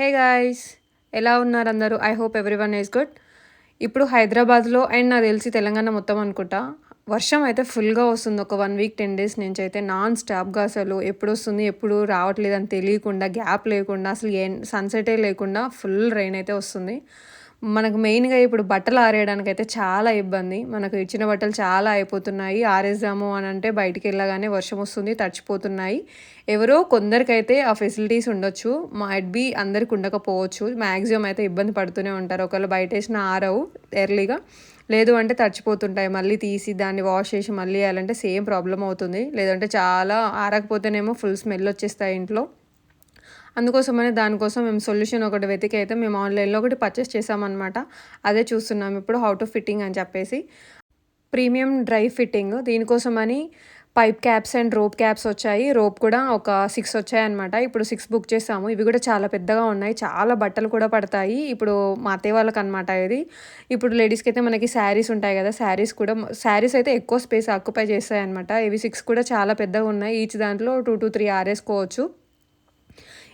Hey guys ఎలా ఉన్నారు అందరూ? I hope everyone is good ఇప్పుడు హైదరాబాద్లో అండ్ నాకు తెలిసి తెలంగాణ మొత్తం అనుకుంటా వర్షం అయితే ఫుల్గా వస్తుంది. ఒక వన్ వీక్ టెన్ డేస్ నుంచి అయితే నాన్ స్టాప్గా అసలు ఎప్పుడు వస్తుంది ఎప్పుడు రావట్లేదు అని తెలియకుండా గ్యాప్ లేకుండా అసలు ఏ సన్సెటే లేకుండా ఫుల్ రెయిన్ అయితే వస్తుంది. మనకు మెయిన్గా ఇప్పుడు బట్టలు ఆరేయడానికి అయితే చాలా ఇబ్బంది. మనకు ఇచ్చిన బట్టలు చాలా అయిపోతున్నాయి. ఆరేద్దాము అని అంటే బయటికి వెళ్ళగానే వర్షం వస్తుంది తడిచిపోతున్నాయి. ఎవరో కొందరికైతే ఆ ఫెసిలిటీస్ ఉండొచ్చు. మైట్ బి అందరికి ఉండకపోవచ్చు. మ్యాక్సిమం అయితే ఇబ్బంది పడుతూనే ఉంటారు. ఒకవేళ బయట వేసిన ఆరవు ఎర్లీగా. లేదు అంటే తడిచిపోతుంటాయి. మళ్ళీ తీసి దాన్ని వాష్ చేసి మళ్ళీ వేయాలంటే సేమ్ ప్రాబ్లం అవుతుంది. లేదంటే చాలా ఆరకపోతేనేమో ఫుల్ స్మెల్ వచ్చేస్తాయి ఇంట్లో. అందుకోసమనే దానికోసం మేము సొల్యూషన్ ఒకటి వెతికి అయితే మేము ఆన్లైన్లో ఒకటి పర్చేస్ చేసామన్నమాట అదే చూస్తున్నాం ఇప్పుడు హౌ టు ఫిట్టింగ్ అని చెప్పేసి. Premium dry fitting దీనికోసమని pipe caps and rope caps వచ్చాయి. రోప్ కూడా ఒక సిక్స్ వచ్చాయి అనమాట ఇప్పుడు సిక్స్ బుక్ చేసాము ఇవి కూడా చాలా పెద్దగా ఉన్నాయి. చాలా బట్టలు కూడా పడతాయి. ఇప్పుడు మా అత్తయ్య వాళ్ళకి అనమాట ఇది. ఇప్పుడు లేడీస్కి అయితే మనకి శారీస్ ఉంటాయి కదా శారీస్ కూడా శారీస్ అయితే ఎక్కువ స్పేస్ ఆక్యుపై చేస్తాయి అనమాట ఇవి సిక్స్ కూడా చాలా పెద్దగా ఉన్నాయి. ఈచ్ దాంట్లో టూ టు త్రీ ఆరేసుకోవచ్చు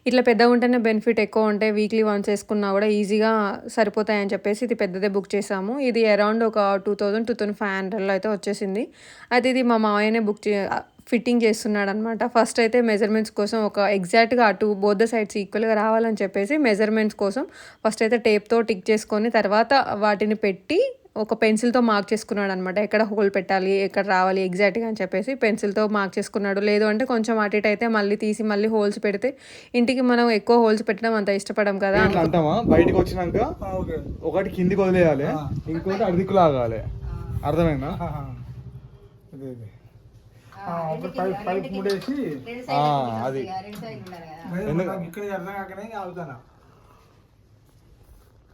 ఇట్లా పెద్దగా ఉంటేనే బెనిఫిట్ ఎక్కువ ఉంటాయి. వీక్లీ వన్స్ వేసుకున్నా కూడా ఈజీగా సరిపోతాయని చెప్పేసి ఇది పెద్దదే బుక్ చేసాము. ఇది అరౌండ్ ఒక two thousand two thousand five హండ్రెడ్లో అయితే వచ్చేసింది. అయితే ఇది మా మావయ్యనే బుక్ చే ఫిట్టింగ్ చేస్తున్నాడు అనమాట ఫస్ట్ అయితే మెజర్మెంట్స్ కోసం ఒక ఎగ్జాక్ట్గా అటు బోత్ ద సైడ్స్ ఈక్వల్గా రావాలని చెప్పేసి మెజర్మెంట్స్ కోసం ఫస్ట్ అయితే టేప్తో టిక్ చేసుకొని తర్వాత వాటిని పెట్టి ఒక పెన్సిల్తో మార్క్ చేసుకున్నాడు అనమాట ఎక్కడ హోల్ పెట్టాలి ఎక్కడ రావాలి ఎగ్జాక్ట్గా అని చెప్పేసి పెన్సిల్తో మార్క్ చేసుకున్నాడు. లేదు అంటే కొంచెం అటు ఇటు అయితే మళ్ళీ తీసి మళ్ళీ హోల్స్ పెడితే ఇంటికి మనం ఎక్కువ హోల్స్ పెట్టడం అంత ఇష్టపడం కదా అంటామా? బయటకు వచ్చినాక ఒకటి కిందికి వదిలేయాలి ఇంకోటి అడిదిక్కు లాగాలి. అర్థమైందా? అదే ఎందుకు? ఇక్కడ అర్థం కాకనే ఆగుతానా?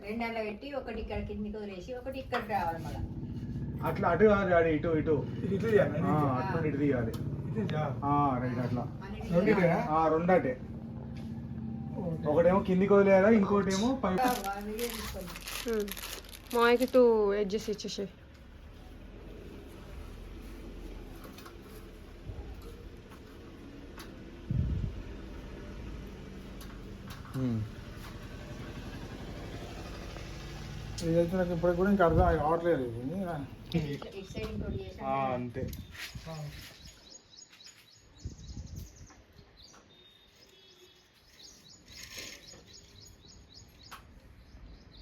రెండు అట్లా పెట్టి ఒకటి ఇక్కడ కిందికి వదిలేసి ఒకటి ఇక్కడ రావాలి మళ్ళీ. అట్లా అటు కాదు డాడీ ఇటు ఇటు. ఆ, అటు ఇటు తీయాలి. రైట్ అట్లా. రెండటే. ఒకటేమో కిందికి వదిలేయాలి ఇంకోటి ఏమో పై మాయకి టూ ఎడ్జెస్ ఇచ్చేసి ఇది నాకు ఇప్పటికి కూడా ఇంకా అర్థం ఇది. ఆ, అంతే.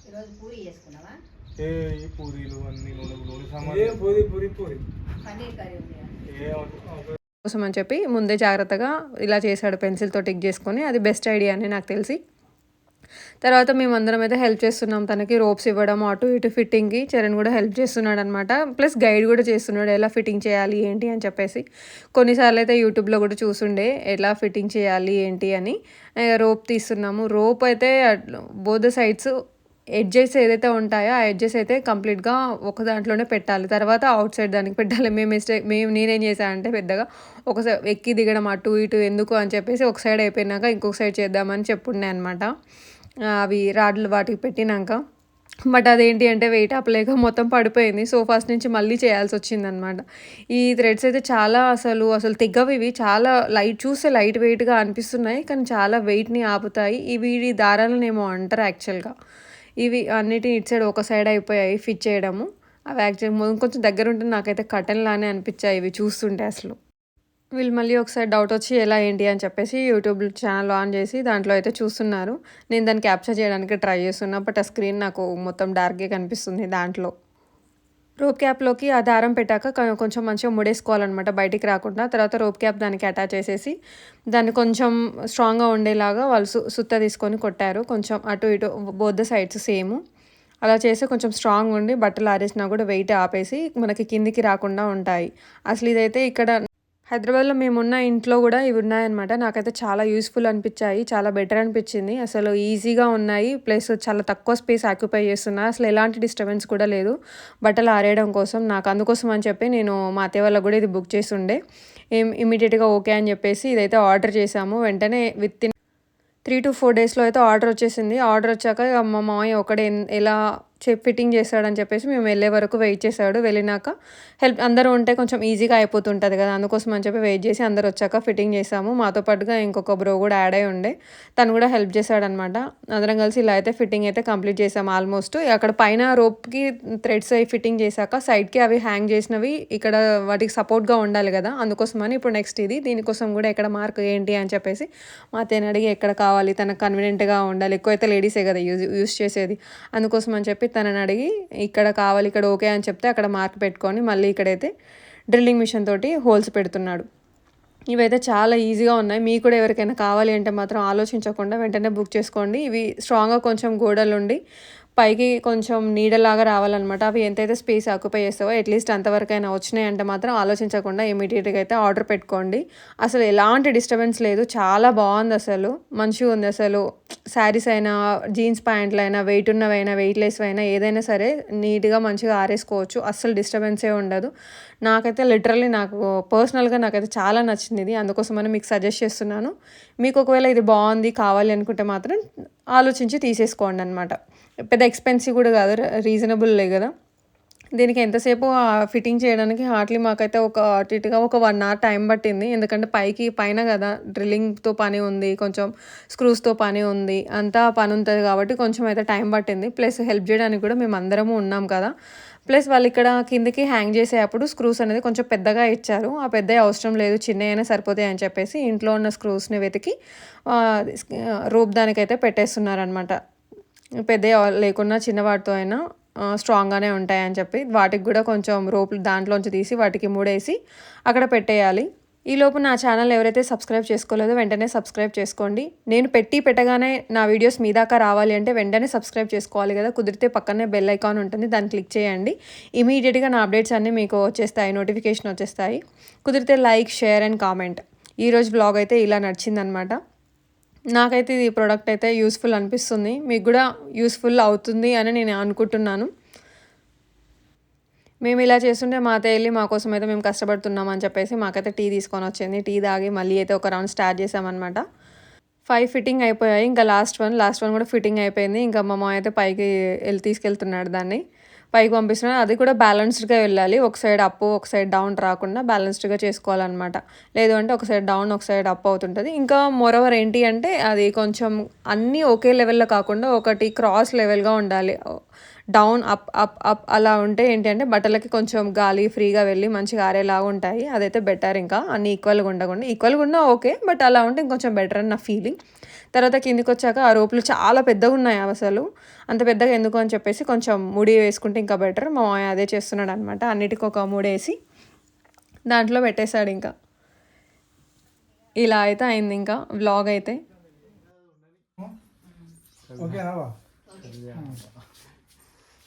ఈరోజు పూరి చేసుకున్నావా? ఏ ఈ పూరీలు అన్ని నూనె నూనె ఏ సామాన్లు పూరి పూరి పూరి? పన్నీర్ కర్రీ ఉంది కదా. ఏ వద్దు. కోసం అని చెప్పి ముందే జాగ్రత్తగా ఇలా చేశాడు పెన్సిల్తో టిక్ చేసుకొని అది బెస్ట్ ఐడియా అని నాకు తెలిసి. తర్వాత మేమందరం అయితే హెల్ప్ చేస్తున్నాం. తనకి రోప్స్ ఇవ్వడం అటు ఇటు ఫిట్టింగ్కి చరణ్ కూడా హెల్ప్ చేస్తున్నాడు అనమాట ప్లస్ గైడ్ కూడా చేస్తున్నాడు ఎలా ఫిట్టింగ్ చేయాలి ఏంటి అని చెప్పేసి. కొన్నిసార్లు అయితే యూట్యూబ్లో కూడా చూసుండే ఎలా ఫిట్టింగ్ చేయాలి ఏంటి అని. రోప్ తీస్తున్నాము. రోప్ అయితే బోధ సైడ్స్ ఎడ్జెస్ ఏదైతే ఉంటాయో ఆ ఎడ్జెస్ అయితే కంప్లీట్గా ఒక దాంట్లోనే పెట్టాలి. తర్వాత అవుట్ సైడ్ దానికి పెట్టాలి. మేము మిస్టేక్ మేము నేనేం చేశాను అంటే పెద్దగా ఒక ఎక్కి దిగడం అటు ఇటు ఎందుకు అని చెప్పేసి ఒక సైడ్ అయిపోయినాక ఇంకొక సైడ్ చేద్దామని చెప్పుండే అనమాట అవి రాడ్లు వాటికి పెట్టినాక. బట్ అదేంటి అంటే వెయిట్ అప్పలేక మొత్తం పడిపోయింది. సో ఫస్ట్ నుంచి మళ్ళీ చేయాల్సి వచ్చిందనమాట ఈ థ్రెడ్స్ అయితే చాలా అసలు అసలు తెగ్గవి ఇవి. చాలా లైట్ చూస్తే లైట్ వెయిట్గా అనిపిస్తున్నాయి. కానీ చాలా వెయిట్ని ఆపుతాయి. ఇవి ఈ అంటారు యాక్చువల్గా ఇవి అన్నిటి ఇటు సైడ్ ఒక సైడ్ అయిపోయాయి ఫిట్ చేయడము. అవి యాక్చువల్ కొంచెం దగ్గర ఉంటే నాకైతే కటన్ లానే అనిపించాయి ఇవి చూస్తుంటే అసలు. వీళ్ళు మళ్ళీ ఒకసారి డౌట్ వచ్చి ఎలా ఏంటి అని చెప్పేసి యూట్యూబ్ ఛానల్ ఆన్ చేసి దాంట్లో అయితే చూస్తున్నారు. నేను దాన్ని క్యాప్చర్ చేయడానికి ట్రై చేస్తున్నా బట్ ఆ స్క్రీన్ నాకు మొత్తం డార్క్గా కనిపిస్తుంది దాంట్లో. రోప్ క్యాప్లోకి ఆ దారం పెట్టాక కొంచెం మంచిగా ముడేసుకోవాలన్నమాట బయటికి రాకుండా. తర్వాత రోప్ క్యాప్ దానికి అటాచ్ చేసేసి దాన్ని కొంచెం స్ట్రాంగ్గా ఉండేలాగా వాళ్ళు సు సుత్త తీసుకొని కొట్టారు. కొంచెం అటు ఇటు బోత్ సైడ్స్ సేమ్ అలా చేస్తే కొంచెం స్ట్రాంగ్ ఉండి బట్టలు ఆరేసినా కూడా వెయిట్ ఆపేసి మనకి కిందికి రాకుండా ఉంటాయి. అసలు ఇదైతే ఇక్కడ హైదరాబాద్లో మేమున్న ఇంట్లో కూడా ఇవి ఉన్నాయన్నమాట. నాకైతే చాలా యూస్ఫుల్ అనిపించాయి చాలా బెటర్ అనిపించింది. అసలు ఈజీగా ఉన్నాయి ప్లస్ చాలా తక్కువ స్పేస్ ఆక్యుపై చేస్తున్నా. అసలు ఎలాంటి డిస్టర్బెన్స్ కూడా లేదు. బట్టలు ఆరేయడం కోసం నాకు అందుకోసం అని చెప్పి నేను మా అత్తయ్య వాళ్ళకు కూడా ఇది బుక్ చేసి ఉండే. ఏం ఇమీడియట్గా ఓకే అని చెప్పేసి ఇదైతే ఆర్డర్ చేసాము వెంటనే within three to four డేస్లో అయితే ఆర్డర్ వచ్చేసింది. ఆర్డర్ వచ్చాక మా మామయ్య ఒకడే ఎలా ఫిట్టింగ్ చేస్తాడని చెప్పేసి మేము వెళ్ళే వరకు వెయిట్ చేశాడు. వెళ్ళినాక హెల్ప్ అందరూ ఉంటే కొంచెం ఈజీగా అయిపోతుంటుంది కదా అందుకోసం అని చెప్పి వెయిట్ చేసి అందరు వచ్చాక ఫిట్టింగ్ చేసాము. మాతో పాటుగా ఇంకొక బ్రో కూడా యాడ్ అయి ఉండే తను కూడా హెల్ప్ చేశాడనమాట అందరం కలిసి ఇలా అయితే ఫిట్టింగ్ అయితే కంప్లీట్ చేసాము ఆల్మోస్ట్. అక్కడ పైన రోప్కి థ్రెడ్స్ అవి ఫిట్టింగ్ చేశాక సైడ్కి అవి హ్యాంగ్ చేసినవి ఇక్కడ వాటికి సపోర్ట్గా ఉండాలి కదా అందుకోసమని ఇప్పుడు నెక్స్ట్ ఇది. దీనికోసం కూడా ఎక్కడ మార్క్ ఏంటి అని చెప్పేసి మా తేనడిగి ఎక్కడ కావాలి తనకు కన్వీనియంట్గా ఉండాలి. ఎక్కువైతే లేడీసే కదా యూజ్ యూజ్ చేసేది. అందుకోసం అని చెప్పి తనని అడిగి ఇక్కడ కావాలి ఇక్కడ ఓకే అని చెప్తే అక్కడ మార్క్ పెట్టుకొని మళ్ళీ ఇక్కడైతే డ్రిల్లింగ్ మిషన్ తోటి హోల్స్ పెడుతున్నాడు. ఇవైతే చాలా ఈజీగా ఉన్నాయి. మీకు కూడా ఎవరికైనా కావాలి అంటే మాత్రం ఆలోచించకుండా వెంటనే బుక్ చేసుకోండి. ఇవి స్ట్రాంగ్గా కొంచెం గోడలు ఉండి పైకి కొంచెం నీడలాగా రావాలన్నమాట. అవి ఎంతైతే స్పేస్ ఆక్యుపై చేస్తావో అట్లీస్ట్ అంతవరకైనా వచ్చినాయంటే మాత్రం ఆలోచించకుండా ఇమీడియట్గా అయితే ఆర్డర్ పెట్టుకోండి. అసలు ఎలాంటి డిస్టర్బెన్స్ లేదు. చాలా బాగుంది అసలు. మంచిగా ఉంది అసలు. శారీస్ అయినా జీన్స్ ప్యాంట్లు అయినా వెయిట్ ఉన్నవైనా వెయిట్లెస్ అయినా ఏదైనా సరే నీట్గా మంచిగా ఆరేసుకోవచ్చు. అస్సలు డిస్టర్బెన్సే ఉండదు. నాకైతే లిటరల్లీ నాకు పర్సనల్గా నాకైతే చాలా నచ్చింది ఇది. అందుకోసమని మీకు సజెస్ట్ చేస్తున్నాను. మీకు ఒకవేళ ఇది బాగుంది కావాలి అనుకుంటే మాత్రం ఆలోచించి తీసేసుకోండి అనమాట పెద్ద ఎక్స్పెన్సివ్ కూడా కాదు రీజనబుల్లే కదా. దీనికి ఎంతసేపు ఫిట్టింగ్ చేయడానికి హార్డ్లీ మాకైతే ఒక అటు ఇటుగా ఒక వన్ అవర్ టైం పట్టింది. ఎందుకంటే పైకి పైన కదా డ్రిల్లింగ్తో పని ఉంది కొంచెం స్క్రూస్తో పని ఉంది అంతా పని ఉంటుంది కాబట్టి కొంచెం అయితే టైం పట్టింది. ప్లస్ హెల్ప్ చేయడానికి కూడా మేము అందరము ఉన్నాం కదా. ప్లస్ వాళ్ళు ఇక్కడ కిందకి హ్యాంగ్ చేసేటప్పుడు స్క్రూస్ అనేది కొంచెం పెద్దగా ఇచ్చారు. ఆ పెద్ద అవసరం లేదు చిన్న అయినా సరిపోతాయి అని చెప్పేసి ఇంట్లో ఉన్న స్క్రూస్ని వెతికి రూప్ దానికైతే పెట్టేస్తున్నారనమాట పెద్ద లేకున్నా చిన్నవాటితో అయినా స్ట్రాంగ్గానే ఉంటాయని చెప్పి వాటికి కూడా కొంచెం రోపులు దాంట్లోంచి తీసి వాటికి మూడేసి అక్కడ పెట్టేయాలి. ఈలోపు నా ఛానల్ ఎవరైతే సబ్స్క్రైబ్ చేసుకోలేదో వెంటనే సబ్స్క్రైబ్ చేసుకోండి. నేను పెట్టి పెట్టగానే నా వీడియోస్ మీ దాకా రావాలి అంటే వెంటనే సబ్స్క్రైబ్ చేసుకోవాలి కదా. కుదిరితే పక్కనే బెల్ ఐకాన్ ఉంటుంది దాన్ని క్లిక్ చేయండి. ఇమీడియట్గా నా అప్డేట్స్ అన్నీ మీకు వచ్చేస్తాయి నోటిఫికేషన్ వచ్చేస్తాయి. కుదిరితే లైక్ షేర్ అండ్ కామెంట్. ఈరోజు బ్లాగ్ అయితే ఇలా నడిచిందనమాట. నాకైతే ఇది ప్రోడక్ట్ అయితే యూస్ఫుల్ అనిపిస్తుంది. మీకు కూడా యూస్ఫుల్ అవుతుంది అని నేను అనుకుంటున్నాను. మేము ఇలా చేస్తుంటే మా అత్తయ్య వెళ్ళి మా కోసం అయితే మేము కష్టపడుతున్నాం అని చెప్పేసి మాకైతే టీ తీసుకొని వచ్చింది. టీ తాగి మళ్ళీ అయితే ఒక రౌండ్ స్టార్ట్ చేసామన్నమాట. ఫైవ్ ఫిట్టింగ్ అయిపోయాయి. ఇంకా లాస్ట్ వన్ లాస్ట్ వన్ కూడా ఫిట్టింగ్ అయిపోయింది. ఇంకా మా మామ అయితే పైకి వెళ్ళి తీసుకెళ్తున్నాడు దాన్ని. పైకి పంపిస్తున్నాను అది కూడా బ్యాలెన్స్డ్గా వెళ్ళాలి. ఒక సైడ్ అప్ ఒక సైడ్ డౌన్ రాకుండా బ్యాలెన్స్డ్గా చేసుకోవాలన్నమాట. లేదు అంటే ఒక సైడ్ డౌన్ ఒక సైడ్ అప్ అవుతుంటుంది. ఇంకా మోరవర్ ఏంటి అంటే అది కొంచెం అన్నీ ఒకే లెవెల్లో కాకుండా ఒకటి క్రాస్ లెవెల్గా ఉండాలి. డౌన్ అప్ అప్ అప్ అలా ఉంటే ఏంటి అంటే బట్టలకి కొంచెం గాలి ఫ్రీగా వెళ్ళి మంచిగా ఆరేలాగా ఉంటాయి. అదైతే బెటర్ ఇంకా. అన్ని ఈక్వల్గా ఉండకుండా ఈక్వల్గా ఉన్నా ఓకే బట్ అలా ఉంటే ఇంకొంచెం బెటర్ అని నా ఫీలింగ్ తర్వాత కిందికి వచ్చాక ఆ రోపులు చాలా పెద్దగా ఉన్నాయి అసలు అంత పెద్దగా ఎందుకు అని చెప్పేసి కొంచెం ముడి వేసుకుంటే ఇంకా బెటర్. మా మామయ్య అదే చేస్తున్నాడు అనమాట అన్నిటికీ ఒక ముడేసి దాంట్లో పెట్టేశాడు ఇంకా. ఇలా అయితే అయింది ఇంకా వ్లాగ్ అయితే.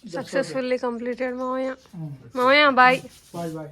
సక్సెస్ఫుల్లీ కంప్లీటెడ్ మామయ్య. మామయ్య బాయ్. Bye bye.